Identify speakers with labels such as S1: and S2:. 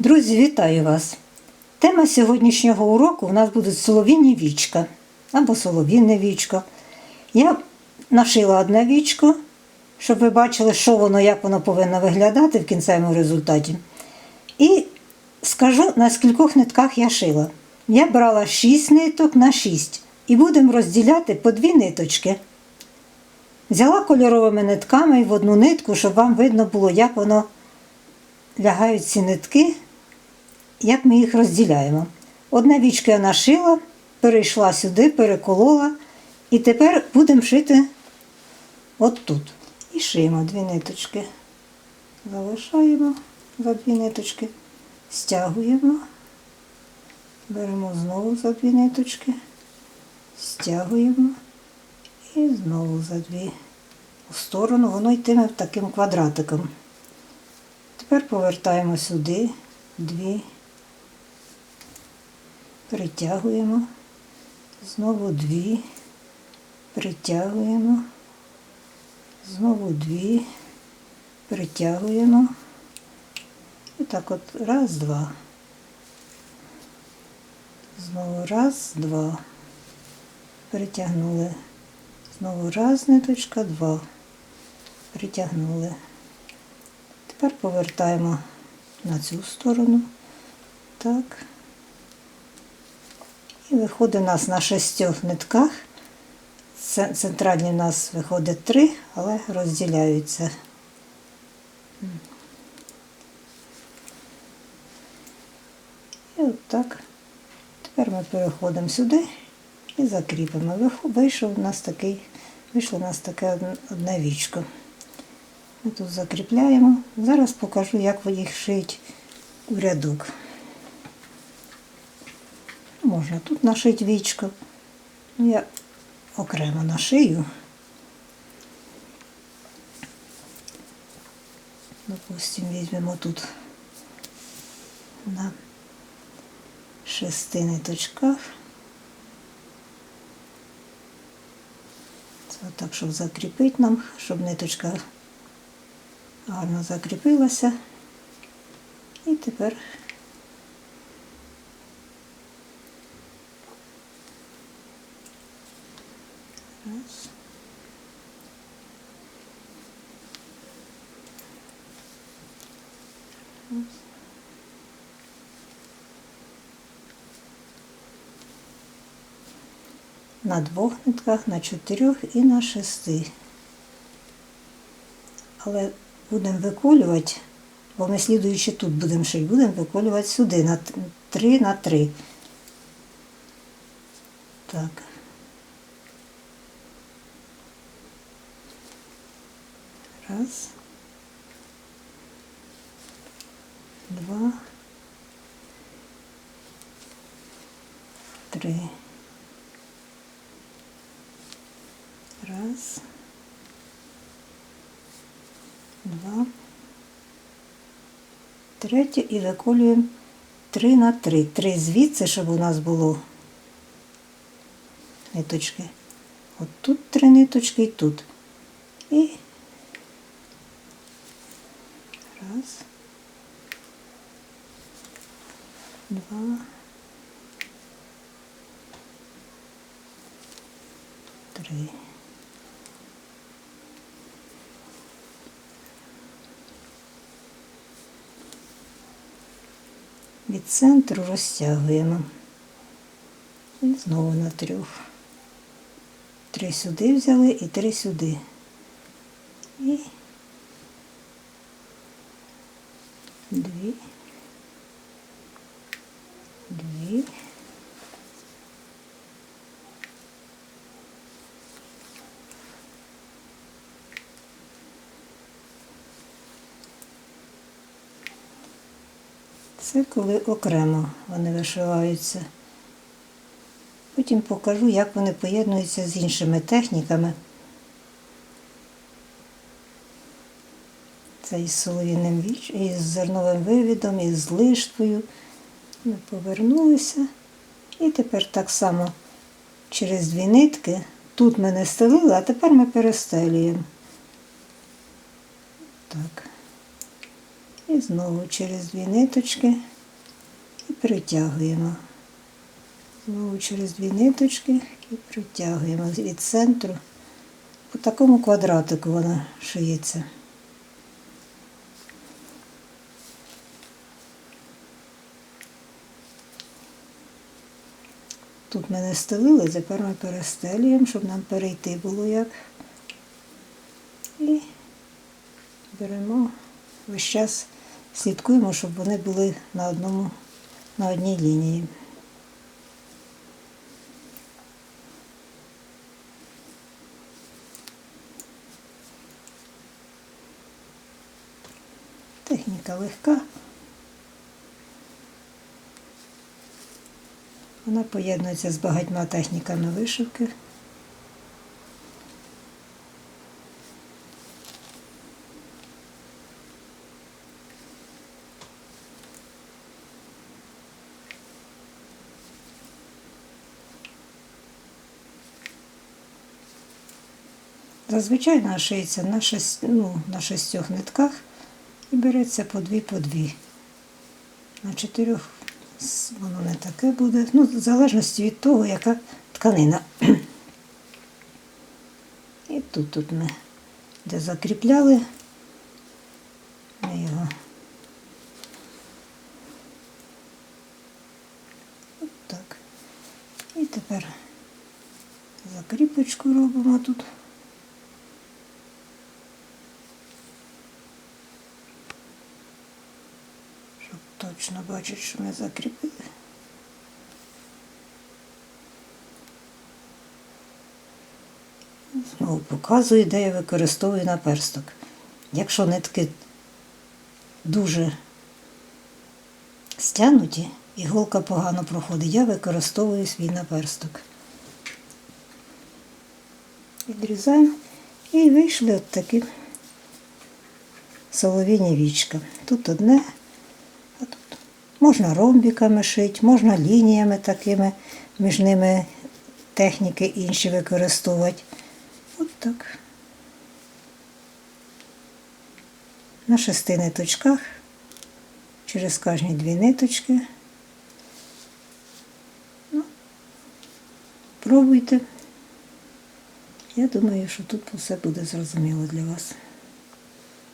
S1: Друзі, вітаю вас! Тема сьогоднішнього уроку у нас буде солов'їні вічка або солов'їне вічко. Я нашила одне вічко, щоб ви бачили, що воно, як воно повинно виглядати в кінцевому результаті. І скажу, на скількох нитках я шила. Я брала 6 ниток на 6 і будемо розділяти по дві ниточки. Взяла кольоровими нитками в одну нитку, щоб вам видно було, як воно лягають ці нитки, як ми їх розділяємо. Одне вічко я нашила, перейшла сюди, переколола, і тепер будемо шити от тут. І шиємо дві ниточки. Залишаємо за дві ниточки, стягуємо, беремо знову за дві ниточки, стягуємо і знову за дві у сторону, воно йтиме таким квадратиком. Тепер повертаємо сюди дві, притягуємо, знову дві, притягуємо, знову дві, притягуємо. І так от раз, два. Знову раз, два. Притягнули. Знову раз, ниточка, два. Притягнули. Тепер повертаємо на цю сторону. Так. І виходить у нас на шістьох нитках. Центральні у нас виходить три, але розділяються. І от так. Тепер ми переходимо сюди і закріпимо. Вийшов у нас такий, вийшло у нас таке одне вічко. Ми тут закріпляємо. Зараз покажу, як ви їх шить у рядок. Можна тут нашити вічко. Ну, я окремо нашию. Допустимо, візьмемо тут на шести ниточках. Це так, щоб закріпити нам, щоб ниточка гарно закріпилася. І тепер На двох нитках, на чотирьох і на шести. Але будемо виколювати, бо ми слідуючи тут будемо шити, будемо виколювати сюди на 3 на 3. Так. Раз. Два. Три. Раз. Два. Третє і виколюємо три на три. Три звідси, щоб у нас було ниточки. От тут три ниточки і тут. І раз. Два. Три. Від центру розтягуємо. І знову на трьох. Три сюди взяли і три сюди. І дві. Дві. Це коли окремо вони вишиваються. Потім покажу, як вони поєднуються з іншими техніками. Це із солов'яним віч, із зерновим вивідом, із лиштвою. Ми повернулися. І тепер так само через дві нитки. Тут ми не стелили, а тепер ми перестелюємо. Так. І знову через дві ниточки і притягуємо. Знову через дві ниточки і притягуємо від центру. По такому квадратику вона шиється. Тут ми не стелили, тепер ми перестелюємо, щоб нам перейти було як. І беремо весь час слідкуємо, щоб вони були на одному, на одній лінії. Техніка легка. Вона поєднується з багатьма техніками вишивки. Зазвичай вона шиється на, шесть, ну, на шістьох нитках і береться по дві по дві. На чотирьох воно не таке буде. Ну, в залежності від того, яка тканина. І тут, тут ми де закріпляли, ми його от так. І тепер закріпочку робимо тут. Щоб точно бачити, що ми закріпили. Знову показую, де я використовую наперсток. Якщо нитки дуже стягнуті, іголка погано проходить, я використовую свій наперсток. Відрізаємо і вийшли от такі солов'їні вічка. Тут одне, можна ромбиками шити, можна лініями такими, між ними техніки інші використовувати. От так. На шести ниточках, через кожні дві ниточки. Ну, пробуйте. Я думаю, що тут все буде зрозуміло для вас.